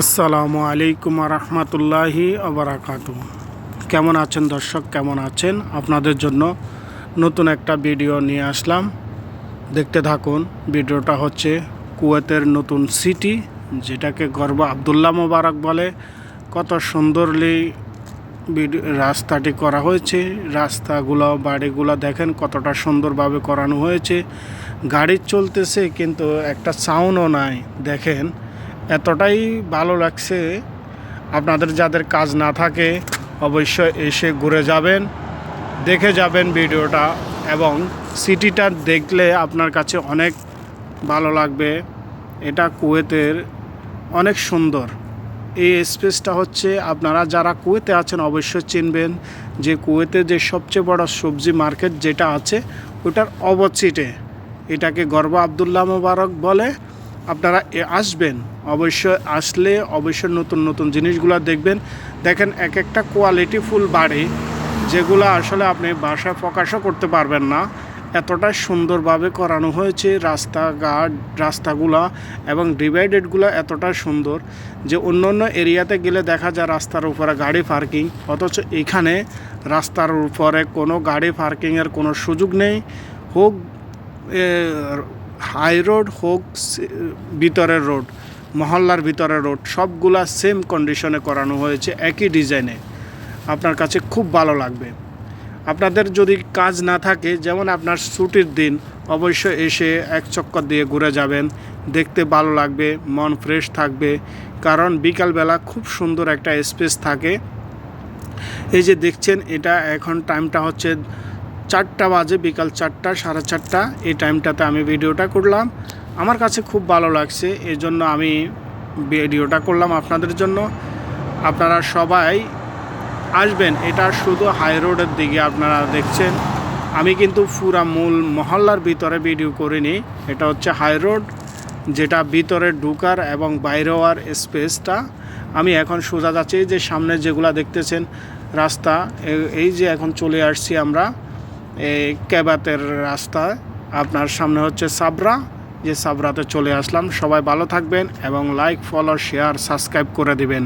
আসসালামু আলাইকুম রহমতুল্লাহি আবরাকাতু কেমন আছেন দর্শক? কেমন আছেন? আপনাদের জন্য নতুন একটা ভিডিও নিয়ে আসলাম। দেখতে থাকুন, ভিডিওটা হচ্ছে কুয়েতের নতুন সিটি, যেটাকে গর্ব আবদুল্লাহ মোবারক বলে। কত সুন্দরলি রাস্তাটি করা হয়েছে। রাস্তাগুলো, বাড়িগুলো দেখেন কতটা সুন্দরভাবে করানো হয়েছে। গাড়ি চলতেছে, কিন্তু একটা সাউন্ডও নাই। দেখেন এতটাই ভালো লাগছে আপনাদের যাদের কাজ না থাকে অবশ্যই এসে ঘুরে যাবেন, দেখে যাবেন ভিডিওটা এবং সিটিটা দেখলে আপনার কাছে অনেক ভালো লাগবে। এটা কুয়েতের অনেক সুন্দর। এই স্পেসটা হচ্ছে আপনারা যারা কুয়েতে আছেন অবশ্যই চিনবেন যে কুয়েতে যে সবচেয়ে বড় সবজি মার্কেট যেটা আছে ওটার অবচিটে এটাকে গর্ব আবদুল্লাহ মোবারক বলে আপনারা আসবেন, অবশ্যই আসলে অবশ্যই নতুন নতুন জিনিসগুলো দেখবেন। দেখেন এক একটা কোয়ালিটি ফুল বাড়ি, যেগুলো আসলে আপনি বাসায় প্রকাশও করতে পারবেন না। এতটা সুন্দরভাবে করানো হয়েছে রাস্তাঘাট, রাস্তাগুলা এবং ডিভাইডেডগুলো এতটা সুন্দর যে অন্য অন্য এরিয়াতে গেলে দেখা যায় রাস্তার উপরে গাড়ি পার্কিং অথচ এখানে রাস্তার উপরে কোনো গাড়ি পার্কিংয়ের কোনো সুযোগ নেই। হোক হাই রোড হোক ভিতরের রোড, মহল্লার ভিতরের রোড, সবগুলা সেম কন্ডিশনে করানো হয়েছে, একই ডিজাইনে আপনার কাছে খুব ভালো লাগবে। আপনাদের যদি কাজ না থাকে, যেমন আপনার ছুটির দিন, অবশ্যই এসে এক চক্কর দিয়ে ঘুরে যাবেন, দেখতে ভালো লাগবে, মন ফ্রেশ থাকবে, কারণ বিকালবেলা খুব সুন্দর একটা স্পেস থাকে। এই যে দেখছেন, এটা এখন টাইমটা হচ্ছে চারটা বাজে, বিকাল চারটা, সাড়ে চারটা। এই টাইমটাতে আমি ভিডিওটা করলাম। আমার কাছে খুব ভালো লাগছে এই জন্য আমি ভিডিওটা করলাম আপনাদের জন্য। আপনারা সবাই আসবেন, এটা শুধু হাই রোডের দিকে আপনারা দেখছেন। আমি কিন্তু পুরা মূল মহল্লার ভিতরে ভিডিও করিনি, এটা হচ্ছে হাই রোড যেটা ভিতরে ঢুকার এবং বাইরে হওয়ার স্পেসটা আমি এখন সোজা যাচ্ছি যে সামনে যেগুলা দেখতেছেন, রাস্তা এই যে এখন চলে আসছি আমরা। এই ক্যাবাতের রাস্তা। আপনার সামনে হচ্ছে সাবরা। যে সাবরাতে চলে আসলাম, সবাই ভালো থাকবেন এবং লাইক ফলো শেয়ার সাবস্ক্রাইব করে দিবেন।